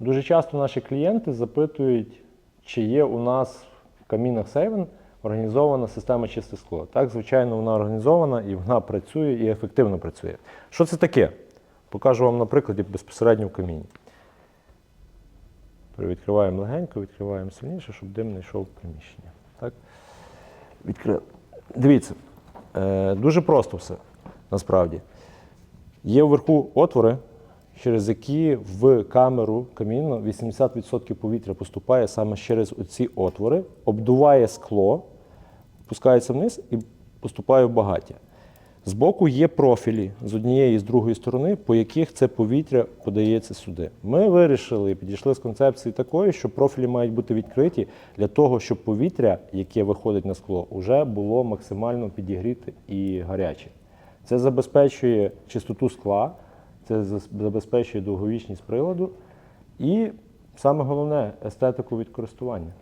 Дуже часто наші клієнти запитують, чи є у нас в камінах Сейвен організована система чисте скло. Так, звичайно, вона організована і вона працює і ефективно працює. Що це таке? Покажу вам на прикладі безпосередньо в каміні. Відкриваємо легенько, відкриваємо сильніше, щоб дим не йшов в приміщення. Так? Дивіться, е, дуже просто все насправді. Є вверху отвори, через які в камеру каміну 80% повітря поступає саме через оці отвори, обдуває скло, пускається вниз і поступає в багаття. Збоку є профілі з однієї і з другої сторони, по яких це повітря подається сюди. Ми вирішили і підійшли з концепції такої, що профілі мають бути відкриті для того, щоб повітря, яке виходить на скло, вже було максимально підігріте і гаряче. Це забезпечує чистоту скла, це забезпечує довговічність приладу і саме головне естетику від користування.